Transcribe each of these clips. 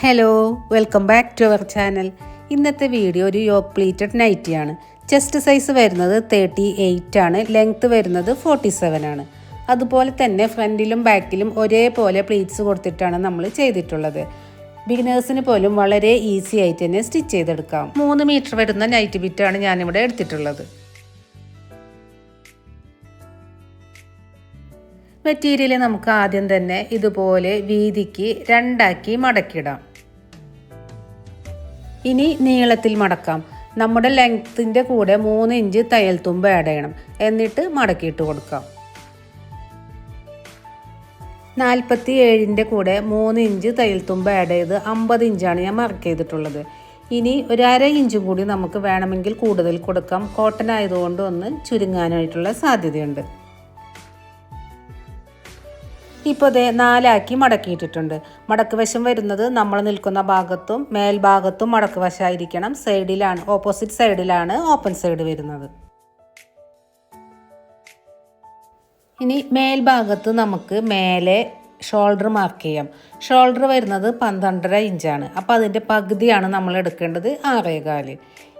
Hello welcome back to our channel ഇന്നത്തെ video ഒരു yoke pleated നൈറ്റിയാണ് ചെസ്റ്റ് സൈസ് വരുന്നത് തേർട്ടി എയ്റ്റ് ആണ്. ലെങ്ത്ത് വരുന്നത് ഫോർട്ടി സെവൻ ആണ്. അതുപോലെ തന്നെ ഫ്രണ്ടിലും ബാക്കിലും ഒരേപോലെ പ്ലീറ്റ്സ് കൊടുത്തിട്ടാണ് നമ്മൾ ചെയ്തിട്ടുള്ളത്. ബിഗിനേഴ്സിന് പോലും വളരെ ഈസി ആയിട്ട് തന്നെ സ്റ്റിച്ച് ചെയ്തെടുക്കാം. മൂന്ന് മീറ്റർ വരുന്ന നൈറ്റ് ബിറ്റാണ് ഞാനിവിടെ എടുത്തിട്ടുള്ളത്. മെറ്റീരിയൽ നമുക്ക് ആദ്യം തന്നെ ഇതുപോലെ വീതിക്ക് രണ്ടാക്കി മടക്കിടാം ഇനി നീളത്തിൽ മടക്കാം. നമ്മുടെ ലെങ്ത്തിന്റെ കൂടെ മൂന്ന് ഇഞ്ച് തയ്യൽ തുമ്പ് ആഡ് ചെയ്യണം. എന്നിട്ട് മടക്കിയിട്ട് കൊടുക്കാം. നാൽപ്പത്തി ഏഴിന്റെ കൂടെ മൂന്ന് ഇഞ്ച് തയ്യൽ തുമ്പ് ആഡ് ചെയ്ത് അമ്പത് ഇഞ്ചാണ് ഞാൻ മാർക്ക് ചെയ്തിട്ടുള്ളത്. ഇനി ഒരു അര ഇഞ്ചും കൂടി നമുക്ക് വേണമെങ്കിൽ കൂടുതൽ കൊടുക്കാം. കോട്ടൺ ആയതുകൊണ്ട് ഒന്ന് ചുരുങ്ങാനായിട്ടുള്ള സാധ്യതയുണ്ട്. ഇപ്പോൾ ഇത് നാലാക്കി മടക്കിയിട്ടിട്ടുണ്ട്. മടക്ക് വശം വരുന്നത് നമ്മൾ നിൽക്കുന്ന ഭാഗത്തും മേൽഭാഗത്തും മടക്ക് വശമായിരിക്കണം സൈഡിലാണ് ഓപ്പോസിറ്റ് സൈഡിലാണ് ഓപ്പൺ സൈഡ് വരുന്നത്. ഇനി മേൽഭാഗത്ത് നമുക്ക് മേലെ ഷോൾഡർ മാർക്ക് ചെയ്യാം. ഷോൾഡർ വരുന്നത് പന്ത്രണ്ടര ഇഞ്ചാണ്. അപ്പോൾ അതിന്റെ പകുതിയാണ് നമ്മൾ എടുക്കേണ്ടത് ആറേകാൽ.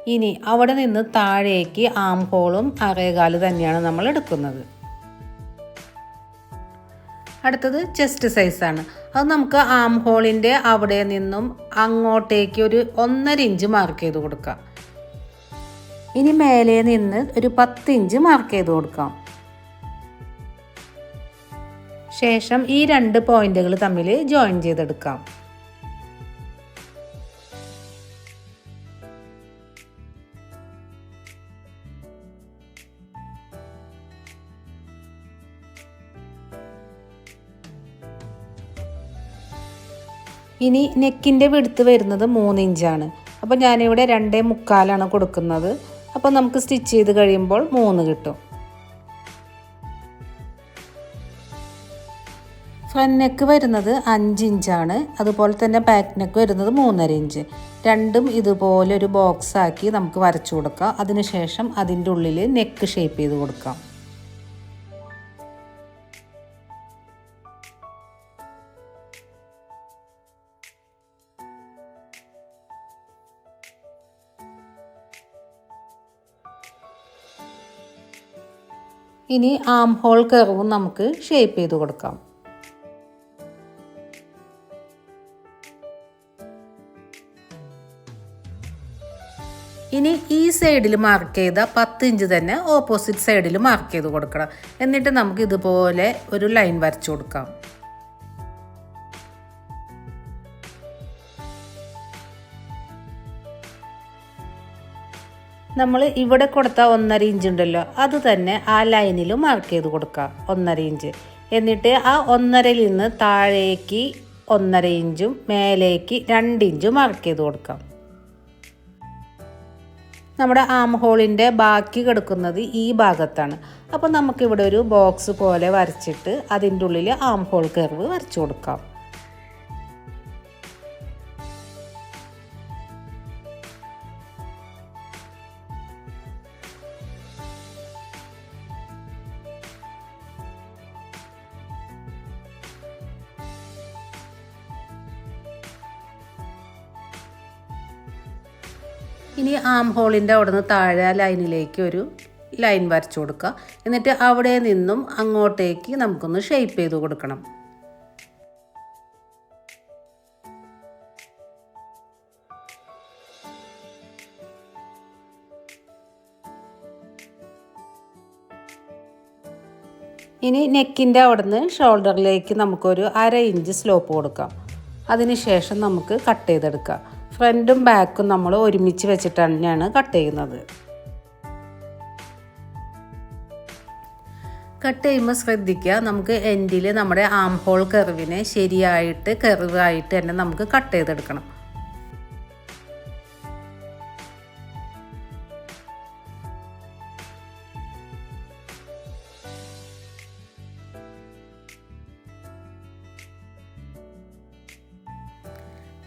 ഇനി അവിടെ നിന്ന് താഴേക്ക് ആം ഹോളും ആറേകാൽ തന്നെയാണ് നമ്മൾ എടുക്കുന്നത്. അടുത്തത് ചെസ്റ്റ് സൈസാണ് അത് നമുക്ക് ആം ഹോളിന്റെ അവിടെ നിന്നും അങ്ങോട്ടേക്ക് ഒരു ഒന്നര ഇഞ്ച് മാർക്ക് ചെയ്ത് കൊടുക്കാം. ഇനി മേലെ നിന്ന് ഒരു പത്ത് ഇഞ്ച് മാർക്ക് ചെയ്ത് കൊടുക്കാം. ശേഷം ഈ രണ്ട് പോയിന്റുകൾ തമ്മിൽ ജോയിൻ ചെയ്തെടുക്കാം. ഇനി നെക്കിന്റെ വെടുത്ത് വരുന്നത് മൂന്ന് ഇഞ്ചാണ്. അപ്പോൾ ഞാനിവിടെ രണ്ടേ മുക്കാലാണ് കൊടുക്കുന്നത്. അപ്പോൾ നമുക്ക് സ്റ്റിച്ച് ചെയ്ത് കഴിയുമ്പോൾ മൂന്ന് കിട്ടും. ഫ്രണ്ട് നെക്ക് വരുന്നത് അഞ്ച് ഇഞ്ചാണ്. അതുപോലെ തന്നെ ബാക്ക് നെക്ക് വരുന്നത് മൂന്നര ഇഞ്ച്. രണ്ടും ഇതുപോലെ ഒരു ബോക്സ് ആക്കി നമുക്ക് വരച്ചു കൊടുക്കാം. അതിനുശേഷം അതിന്റെ ഉള്ളിൽ നെക്ക് ഷേപ്പ് ചെയ്ത് കൊടുക്കാം. ഇനി ആം ഹോൾ കർവും നമുക്ക് ഷേപ്പ് ചെയ്ത് കൊടുക്കാം. ഇനി ഈ സൈഡിൽ മാർക്ക് ചെയ്ത പത്ത് ഇഞ്ച് തന്നെ ഓപ്പോസിറ്റ് സൈഡിൽ മാർക്ക് ചെയ്ത് കൊടുക്കണം. എന്നിട്ട് നമുക്ക് ഇതുപോലെ ഒരു ലൈൻ വരച്ചു കൊടുക്കാം. നമ്മൾ ഇവിടെ കൊടുത്ത ഒന്നര ഇഞ്ച് ഉണ്ടല്ലോ. അത് തന്നെ ആ ലൈനിൽ മാർക്ക് ചെയ്ത് കൊടുക്കുക ഒന്നര ഇഞ്ച് എന്നിട്ട് ആ ഒന്നരയിൽ നിന്ന് താഴേക്ക് ഒന്നര ഇഞ്ചും മേലേക്ക് രണ്ട് ഇഞ്ചും മാർക്ക് ചെയ്ത് കൊടുക്കാം. നമ്മുടെ ആം ഹോളിന്റെ ബാക്കി കിടക്കുന്നത് ഈ ഭാഗത്താണ്. അപ്പോൾ നമുക്കിവിടെ ഒരു ബോക്സ് പോലെ വരച്ചിട്ട് അതിന്റെ ഉള്ളിൽ ആം ഹോൾ കർവ് വരച്ചു കൊടുക്കാം. ഇനി ആം ഹോളിന്റെ അവിടെ നിന്ന് താഴെ ലൈനിലേക്ക് ഒരു ലൈൻ വരച്ചു കൊടുക്കുക. എന്നിട്ട് അവിടെ നിന്നും അങ്ങോട്ടേക്ക് നമുക്കൊന്ന് ഷേപ്പ് ചെയ്ത് കൊടുക്കണം. ഇനി നെക്കിന്റെ അവിടെ നിന്ന് ഷോൾഡറിലേക്ക് നമുക്കൊരു അര ഇഞ്ച് സ്ലോപ്പ് കൊടുക്കാം. അതിനുശേഷം നമുക്ക് കട്ട് ചെയ്തെടുക്കാം. ഫ്രണ്ടും ബാക്കും നമ്മൾ ഒരുമിച്ച് വെച്ചിട്ട് തന്നെയാണ് കട്ട് ചെയ്യുന്നത്. കട്ട് ചെയ്യുമ്പോൾ ശ്രദ്ധിക്കുക നമുക്ക് എൻഡിൽ നമ്മുടെ ആം ഹോൾ കർവിനെ ശരിയായിട്ട് കെറിവായിട്ട് തന്നെ നമുക്ക് കട്ട് ചെയ്തെടുക്കണം.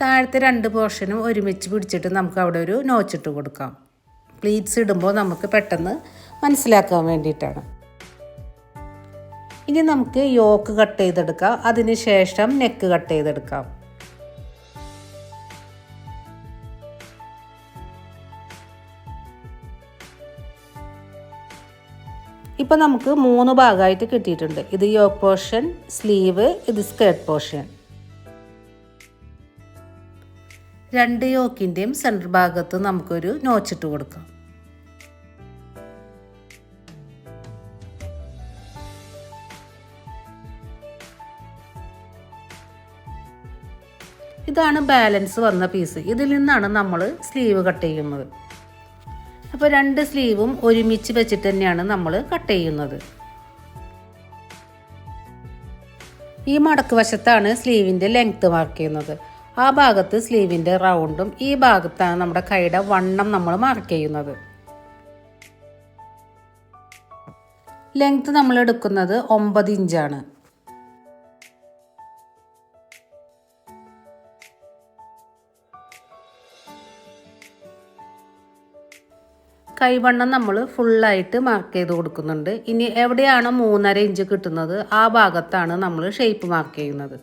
താഴത്തെ രണ്ട് പോർഷനും ഒരുമിച്ച് പിടിച്ചിട്ട് നമുക്ക് അവിടെ ഒരു നോച്ചിട്ട് കൊടുക്കാം. പ്ലീറ്റ്സ് ഇടുമ്പോൾ നമുക്ക് പെട്ടെന്ന് മനസ്സിലാക്കാൻ വേണ്ടിയിട്ടാണ്. ഇനി നമുക്ക് യോക്ക് കട്ട് ചെയ്തെടുക്കാം. അതിന് ശേഷം നെക്ക് കട്ട് ചെയ്തെടുക്കാം. ഇപ്പം നമുക്ക് മൂന്ന് ഭാഗമായിട്ട് കിട്ടിയിട്ടുണ്ട്. ഇത് യോക്ക് പോർഷൻ സ്ലീവ് ഇത് സ്കേർട്ട് പോർഷൻ. രണ്ട് യോക്കിന്റെയും സെന്റർ ഭാഗത്ത് നമുക്കൊരു നോച്ചിട്ട് കൊടുക്കാം. ഇതാണ് ബാലൻസ് വന്ന പീസ് ഇതിൽ നിന്നാണ് നമ്മൾ സ്ലീവ് കട്ട് ചെയ്യുന്നത്. അപ്പോൾ രണ്ട് സ്ലീവും ഒരുമിച്ച് വെച്ചിട്ട് തന്നെയാണ് നമ്മൾ കട്ട് ചെയ്യുന്നത്. ഈ മടക്ക് വശത്താണ് സ്ലീവിന്റെ ലെങ്ത്ത് മാർക്ക് ചെയ്യുന്നത്. ആ ഭാഗത്ത് സ്ലീവിന്റെ റൗണ്ടും ഈ ഭാഗത്താണ് നമ്മുടെ കൈയുടെ വണ്ണം നമ്മൾ മാർക്ക് ചെയ്യുന്നത്. ലെങ്ത്ത് നമ്മൾ എടുക്കുന്നത് ഒമ്പത് ഇഞ്ചാണ് കൈവണ്ണം നമ്മൾ ഫുള്ളായിട്ട് മാർക്ക് ചെയ്ത് കൊടുക്കുന്നുണ്ട്. ഇനി എവിടെയാണ് മൂന്നര ഇഞ്ച് കിട്ടുന്നത്? ആ ഭാഗത്താണ് നമ്മൾ ഷേപ്പ് മാർക്ക് ചെയ്യുന്നത്.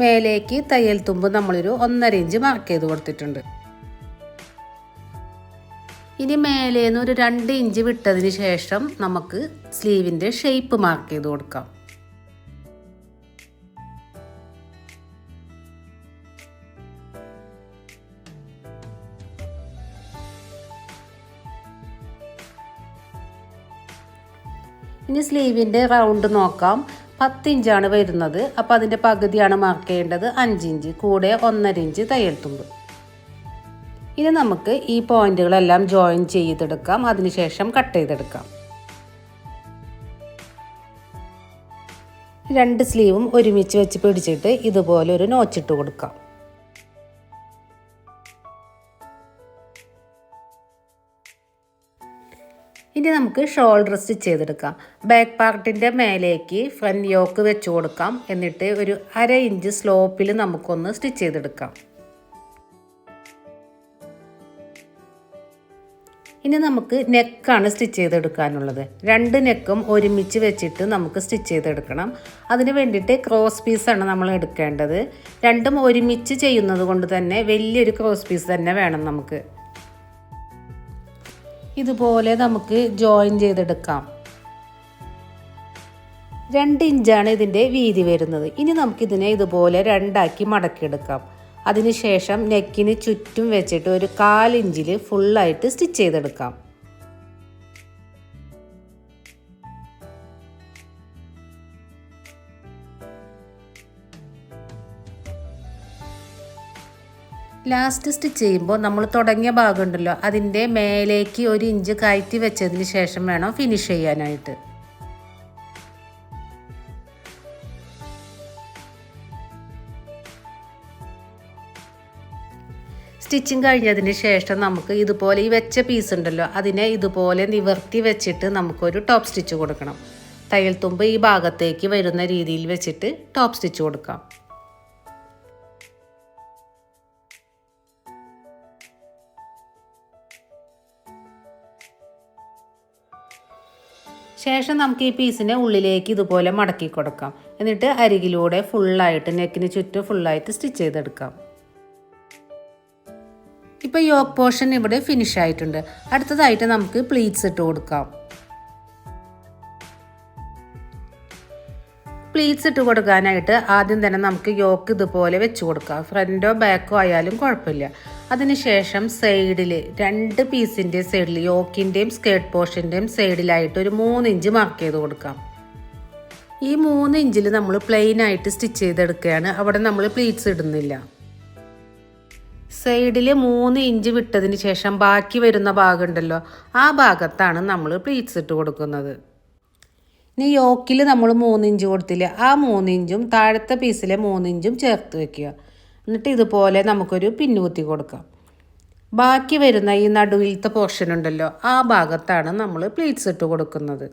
മേലേക്ക് തയ്യൽ തുമ്പ് നമ്മളൊരു ഒന്നര ഇഞ്ച് മാർക്ക് ചെയ്ത് കൊടുത്തിട്ടുണ്ട്. ഇനി മേലേന്ന് ഒരു രണ്ട് ഇഞ്ച് വിട്ടതിന് ശേഷം നമുക്ക് സ്ലീവിന്റെ ഷേപ്പ് മാർക്ക് ചെയ്ത് കൊടുക്കാം. ഇനി സ്ലീവിന്റെ റൗണ്ട് നോക്കാം. പത്ത് ഇഞ്ചാണ് വരുന്നത്. അപ്പോൾ അതിന്റെ പകുതിയാണ് മാർക്ക് ചെയ്യേണ്ടത്. അഞ്ചിഞ്ച്. കൂടെ ഒന്നര ഇഞ്ച് തയ്യൽ തുമ്പ്. ഇനി നമുക്ക് ഈ പോയിന്റുകളെല്ലാം ജോയിൻ ചെയ്തെടുക്കാം. അതിനുശേഷം കട്ട് ചെയ്തെടുക്കാം. രണ്ട് സ്ലീവും ഒരുമിച്ച് വെച്ച് പിടിച്ചിട്ട് ഇതുപോലെ ഒരു നോച്ചിട്ട് കൊടുക്കാം. ഇനി നമുക്ക് ഷോൾഡർ സ്റ്റിച്ച് ചെയ്തെടുക്കാം. ബാക്ക് പാർട്ടിന്റെ മേലേക്ക് ഫ്രണ്ട് യോക്ക് വെച്ച് കൊടുക്കാം. എന്നിട്ട് ഒരു അര ഇഞ്ച് സ്ലോപ്പിൽ നമുക്കൊന്ന് സ്റ്റിച്ച് ചെയ്തെടുക്കാം. ഇനി നമുക്ക് നെക്കാണ് സ്റ്റിച്ച് ചെയ്തെടുക്കാനുള്ളത്. രണ്ട് നെക്കും ഒരുമിച്ച് വെച്ചിട്ട് നമുക്ക് സ്റ്റിച്ച് ചെയ്തെടുക്കണം. അതിന് വേണ്ടിയിട്ട് ക്രോസ് പീസാണ് നമ്മൾ എടുക്കേണ്ടത്. രണ്ടും ഒരുമിച്ച് ചെയ്യുന്നത് കൊണ്ട് തന്നെ വലിയൊരു ക്രോസ് പീസ് തന്നെ വേണം നമുക്ക്. ഇതുപോലെ നമുക്ക് ജോയിൻ ചെയ്തെടുക്കാം. രണ്ട് ഇഞ്ചാണ് ഇതിന്റെ വീതി വരുന്നത്. ഇനി നമുക്കിതിനെ ഇതുപോലെ രണ്ടാക്കി മടക്കിയെടുക്കാം. അതിനുശേഷം നെക്കിന് ചുറ്റും വെച്ചിട്ട് ഒരു കാലിഞ്ചിൽ ഫുള്ളായിട്ട് സ്റ്റിച്ച് ചെയ്തെടുക്കാം. ലാസ്റ്റ് സ്റ്റിച്ച് ചെയ്യുമ്പോൾ നമ്മൾ തുടങ്ങിയ ഭാഗം ഉണ്ടല്ലോ അതിന്റെ മേലേക്ക് ഒരു ഇഞ്ച് കയറ്റി വെച്ചതിന് ശേഷം വേണം ഫിനിഷ് ചെയ്യാനായിട്ട്. സ്റ്റിച്ചിങ് കഴിഞ്ഞതിന് ശേഷം നമുക്ക് ഇതുപോലെ ഈ വെച്ച പീസ് ഉണ്ടല്ലോ അതിനെ ഇതുപോലെ നിവർത്തി വെച്ചിട്ട് നമുക്കൊരു ടോപ്പ് സ്റ്റിച്ച് കൊടുക്കണം. തയ്യൽ തുമ്പ് ഈ ഭാഗത്തേക്ക് വരുന്ന രീതിയിൽ വെച്ചിട്ട് ടോപ്പ് സ്റ്റിച്ച് കൊടുക്കാം. ശേഷം നമുക്ക് ഈ പീസിനെ ഉള്ളിലേക്ക് ഇതുപോലെ മടക്കി കൊടുക്കാം. എന്നിട്ട് അരികിലൂടെ ഫുള്ളായിട്ട് നെക്കിന് ചുറ്റും ഫുള്ളായിട്ട് സ്റ്റിച്ച് ചെയ്തെടുക്കാം. ഇപ്പം യോക്ക് പോർഷൻ ഇവിടെ ഫിനിഷ് ആയിട്ടുണ്ട്. അടുത്തതായിട്ട് നമുക്ക് പ്ലീറ്റ്സ് ഇട്ട് കൊടുക്കാം. പ്ലീറ്റ്സ് ഇട്ട് കൊടുക്കാനായിട്ട് ആദ്യം തന്നെ നമുക്ക് യോക്ക് ഇതുപോലെ വെച്ച് കൊടുക്കാം. ഫ്രണ്ടോ ബാക്കോ ആയാലും കുഴപ്പമില്ല. അതിനുശേഷം സൈഡിൽ രണ്ട് പീസിന്റെ സൈഡിൽ യോക്കിന്റെയും സ്കേർട്ട് പോർഷന്റെയും സൈഡിലായിട്ട് ഒരു മൂന്ന് ഇഞ്ച് മാർക്ക് ചെയ്ത് കൊടുക്കാം. ഈ മൂന്ന് ഇഞ്ചിൽ നമ്മൾ പ്ലെയിൻ ആയിട്ട് സ്റ്റിച്ച് ചെയ്തെടുക്കുകയാണ്. അവിടെ നമ്മൾ പ്ലീറ്റ്സ് ഇടുന്നില്ല. സൈഡിൽ മൂന്ന് ഇഞ്ച് വിട്ടതിന് ശേഷം ബാക്കി വരുന്ന ഭാഗമുണ്ടല്ലോ ആ ഭാഗത്താണ് നമ്മൾ പ്ലീറ്റ്സ് ഇട്ട് കൊടുക്കുന്നത്. ഇനി യോക്കിൽ നമ്മൾ മൂന്ന് ഇഞ്ച് കൊടുത്തില്ല ആ മൂന്നിഞ്ചും താഴത്തെ പീസിലെ മൂന്നിഞ്ചും ചേർത്ത് വെക്കുക. എന്നിട്ട് ഇതുപോലെ നമുക്കൊരു പിന്നുകുത്തി കൊടുക്കാം. ബാക്കി വരുന്ന ഈ നടുവിലത്തെ പോർഷൻ ഉണ്ടല്ലോ ആ ഭാഗത്താണ് നമ്മൾ പ്ലീറ്റ്സ് ഇട്ട് കൊടുക്കുന്നത്.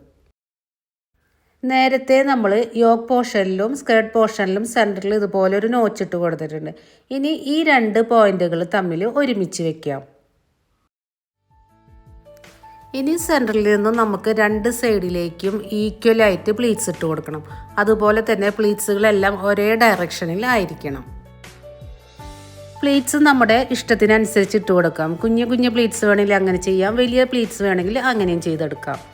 നേരത്തെ നമ്മൾ യോക്ക് പോർഷനിലും സ്കേർട്ട് പോർഷനിലും സെന്ററിൽ ഇതുപോലെ ഒരു നോച്ച് ഇട്ട് കൊടുത്തിട്ടുണ്ട്. ഇനി ഈ രണ്ട് പോയിന്റുകൾ തമ്മിൽ ഒരുമിച്ച് വെക്കാം. ഇനി സെന്ററിൽ നിന്ന് നമുക്ക് രണ്ട് സൈഡിലേക്കും ഈക്വലായിട്ട് പ്ലീറ്റ്സ് ഇട്ട് കൊടുക്കണം. അതുപോലെ തന്നെ പ്ലീറ്റ്സുകളെല്ലാം ഒരേ ഡയറക്ഷനിൽ ആയിരിക്കണം. പ്ലീറ്റ്സ് നമ്മുടെ ഇഷ്ടത്തിനനുസരിച്ച് ഇട്ട് കൊടുക്കാം. കുഞ്ഞു കുഞ്ഞു പ്ലേറ്റ്സ് വേണമെങ്കിൽ അങ്ങനെ ചെയ്യാം. വലിയ പ്ലേറ്റ്സ് വേണമെങ്കിൽ അങ്ങനെയും ചെയ്തെടുക്കാം.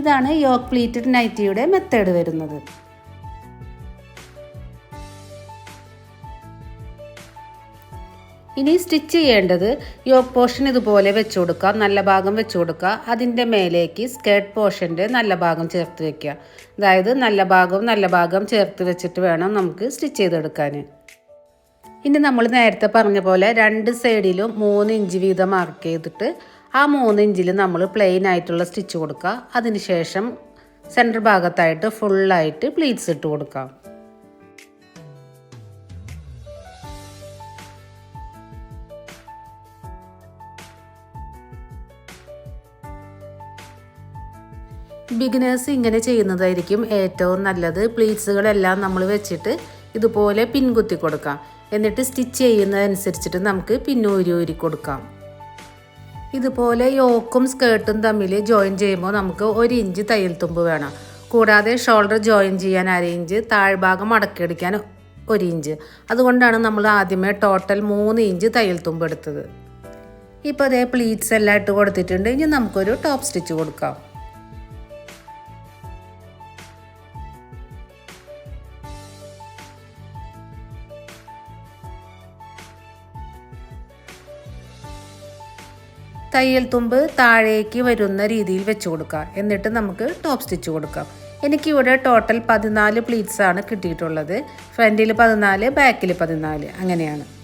ഇതാണ് യോക്ക് പ്ലീറ്റഡ് നൈറ്റിയുടെ മെത്തേഡ് വരുന്നത്. ഇനി സ്റ്റിച്ച് ചെയ്യേണ്ടത് യോക്ക് പോർഷൻ ഇതുപോലെ വെച്ച് കൊടുക്കുക. നല്ല ഭാഗം വെച്ച് കൊടുക്കുക. അതിന്റെ മേലേക്ക് സ്കേർട്ട് പോർഷന്റെ നല്ല ഭാഗം ചേർത്ത് വെക്കുക. അതായത് നല്ല ഭാഗവും നല്ല ഭാഗം ചേർത്ത് വെച്ചിട്ട് വേണം നമുക്ക് സ്റ്റിച്ച് ചെയ്തെടുക്കാൻ. ഇനി നമ്മൾ നേരത്തെ പറഞ്ഞ പോലെ രണ്ട് സൈഡിലും മൂന്ന് ഇഞ്ച് വീതം മാർക്ക് ചെയ്തിട്ട് ആ മൂന്ന് ഇഞ്ചിൽ നമ്മൾ പ്ലെയിൻ ആയിട്ടുള്ള സ്റ്റിച്ച് കൊടുക്കുക. അതിനുശേഷം സെന്റർ ഭാഗത്തായിട്ട് ഫുള്ളായിട്ട് പ്ലീറ്റ്സ് ഇട്ട് കൊടുക്കാം ബിഗിനേഴ്സ് ഇങ്ങനെ ചെയ്യുന്നതായിരിക്കും ഏറ്റവും നല്ലത്. പ്ലീറ്റ്സുകളെല്ലാം നമ്മൾ വെച്ചിട്ട് ഇതുപോലെ പിൻകുത്തി കൊടുക്കാം എന്നിട്ട് സ്റ്റിച്ച് ചെയ്യുന്നതനുസരിച്ചിട്ട് നമുക്ക് പിന്നൂരി ഊരി കൊടുക്കാം. ഇതുപോലെ യോക്കും സ്കേർട്ടും തമ്മിൽ ജോയിൻ ചെയ്യുമ്പോൾ നമുക്ക് ഒരു ഇഞ്ച് തയ്യൽ തുമ്പ് വേണം. കൂടാതെ ഷോൾഡർ ജോയിൻ ചെയ്യാൻ അര ഇഞ്ച് താഴ്ഭാഗം അടക്കിയടിക്കാൻ ഒരു ഇഞ്ച്. അതുകൊണ്ടാണ് നമ്മൾ ആദ്യമേ ടോട്ടൽ മൂന്ന് ഇഞ്ച് തയ്യൽ തുമ്പ് എടുത്തത്. ഇപ്പോൾ അതേ പ്ലീറ്റ്സ് എല്ലാം ഇട്ട് കൊടുത്തിട്ടുണ്ട്. ഇനി നമുക്കൊരു ടോപ്പ് സ്റ്റിച്ച് കൊടുക്കാം. തയ്യൽ തുമ്പ് താഴേക്ക് വരുന്ന രീതിയിൽ വെച്ച് കൊടുക്കുക. എന്നിട്ട് നമുക്ക് ടോപ്പ് സ്റ്റിച്ച് കൊടുക്കാം. എനിക്കിവിടെ ടോട്ടൽ പതിനാല് പ്ലീറ്റ്സ് ആണ് കിട്ടിയിട്ടുള്ളത്. ഫ്രണ്ടിൽ പതിനാല് ബാക്കിൽ പതിനാല്. അങ്ങനെയാണ്.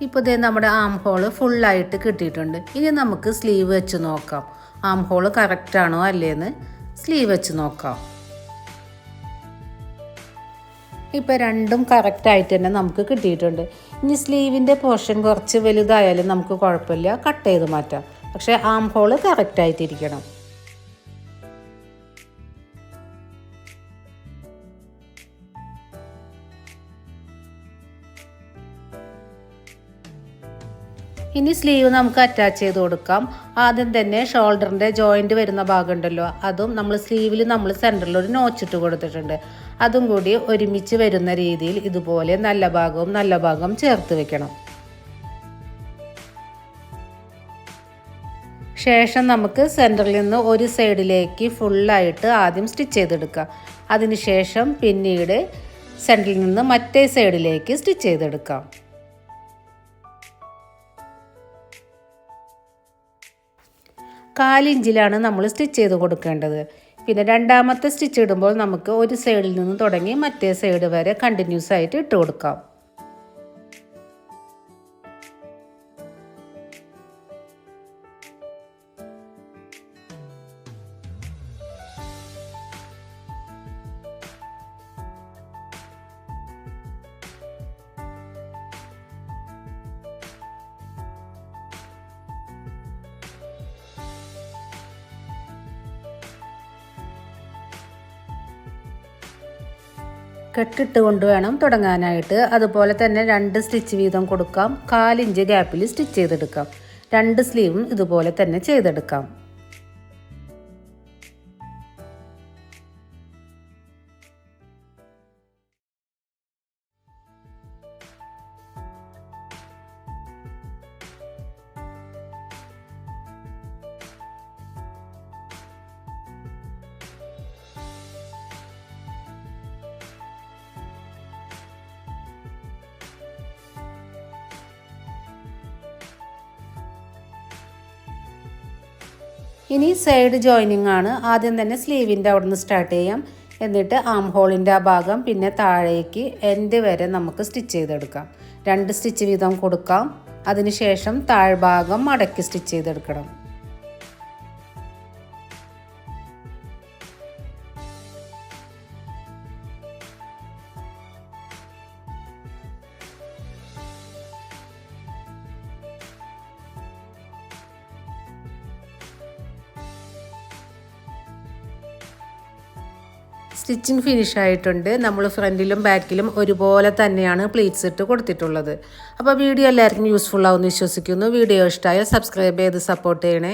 ഇപ്പോൾ ഇതേ നമ്മുടെ ആം ഹോൾ ഫുള്ളായിട്ട് കിട്ടിയിട്ടുണ്ട്. ഇനി നമുക്ക് സ്ലീവ് വെച്ച് നോക്കാം. ആം ഹോൾ കറക്റ്റാണോ അല്ലേന്ന് സ്ലീവ് വെച്ച് നോക്കാം. ഇപ്പോൾ രണ്ടും കറക്റ്റായിട്ട് തന്നെ നമുക്ക് കിട്ടിയിട്ടുണ്ട്. ഇനി സ്ലീവിന്റെ പോർഷൻ കുറച്ച് വലുതായാലും നമുക്ക് കുഴപ്പമില്ല. കട്ട് ചെയ്ത് മാറ്റാം. പക്ഷേ ആം ഹോൾ കറക്റ്റായിട്ടിരിക്കണം ഇനി സ്ലീവ് നമുക്ക് അറ്റാച്ച് ചെയ്ത് കൊടുക്കാം. ആദ്യം തന്നെ ഷോൾഡറിന്റെ ജോയിന്റ് വരുന്ന ഭാഗം ഉണ്ടല്ലോ അതും നമ്മൾ സ്ലീവിൽ നമ്മൾ സെന്ററിൽ ഒരു നോച്ചിട്ട് കൊടുത്തിട്ടുണ്ട്. അതും കൂടി ഒരുമിച്ച് വരുന്ന രീതിയിൽ ഇതുപോലെ നല്ല ഭാഗവും നല്ല ഭാഗവും ചേർത്ത് വെക്കണം. ശേഷം നമുക്ക് സെന്ററിൽ നിന്ന് ഒരു സൈഡിലേക്ക് ഫുള്ളായിട്ട് ആദ്യം സ്റ്റിച്ച് ചെയ്തെടുക്കാം അതിനുശേഷം പിന്നീട് സെന്ററിൽ നിന്ന് മറ്റേ സൈഡിലേക്ക് സ്റ്റിച്ച് ചെയ്തെടുക്കാം. കാലിഞ്ചിലാണ് നമ്മൾ സ്റ്റിച്ച് ചെയ്ത് കൊടുക്കേണ്ടത്. പിന്നെ രണ്ടാമത്തെ സ്റ്റിച്ച് ഇടുമ്പോൾ നമുക്ക് ഒരു സൈഡിൽ നിന്ന് തുടങ്ങി മറ്റേ സൈഡ് വരെ കണ്ടിന്യൂസ് ആയിട്ട് ഇട്ട് കൊടുക്കാം. കെട്ടിട്ട് കൊണ്ട് വേണം തുടങ്ങാനായിട്ട്. അതുപോലെ തന്നെ രണ്ട് സ്റ്റിച്ച് വീതം കൊടുക്കാം. കാലിഞ്ച് ഗ്യാപ്പിൽ സ്റ്റിച്ച് ചെയ്തെടുക്കാം. രണ്ട് സ്ലീവും ഇതുപോലെ തന്നെ ചെയ്തെടുക്കാം. ഇനി സൈഡ് ജോയിനിങ് ആണ്. ആദ്യം തന്നെ സ്ലീവിന്റെ അവിടെ നിന്ന് സ്റ്റാർട്ട് ചെയ്യാം. എന്നിട്ട് ആം ഹോളിന്റെ ആ ഭാഗം പിന്നെ താഴേക്ക് എൻഡ് വരെ നമുക്ക് സ്റ്റിച്ച് ചെയ്തെടുക്കാം. രണ്ട് സ്റ്റിച്ച് വീതം കൊടുക്കാം. അതിനുശേഷം താഴ്ഭാഗം മടക്കി സ്റ്റിച്ച് ചെയ്തെടുക്കണം. സ്റ്റിച്ചിങ് ഫിനിഷ് ആയിട്ടുണ്ട്. നമ്മൾ ഫ്രണ്ടിലും ബാക്കിലും ഒരുപോലെ തന്നെയാണ് പ്ലീറ്റ്സ് ഇട്ട് കൊടുത്തിട്ടുള്ളത്. അപ്പോൾ വീഡിയോ എല്ലാവർക്കും യൂസ്ഫുൾ ആവുമെന്ന് വിശ്വസിക്കുന്നു. വീഡിയോ ഇഷ്ടമായാൽ സബ്സ്ക്രൈബ് ചെയ്ത് സപ്പോർട്ട് ചെയ്യണേ.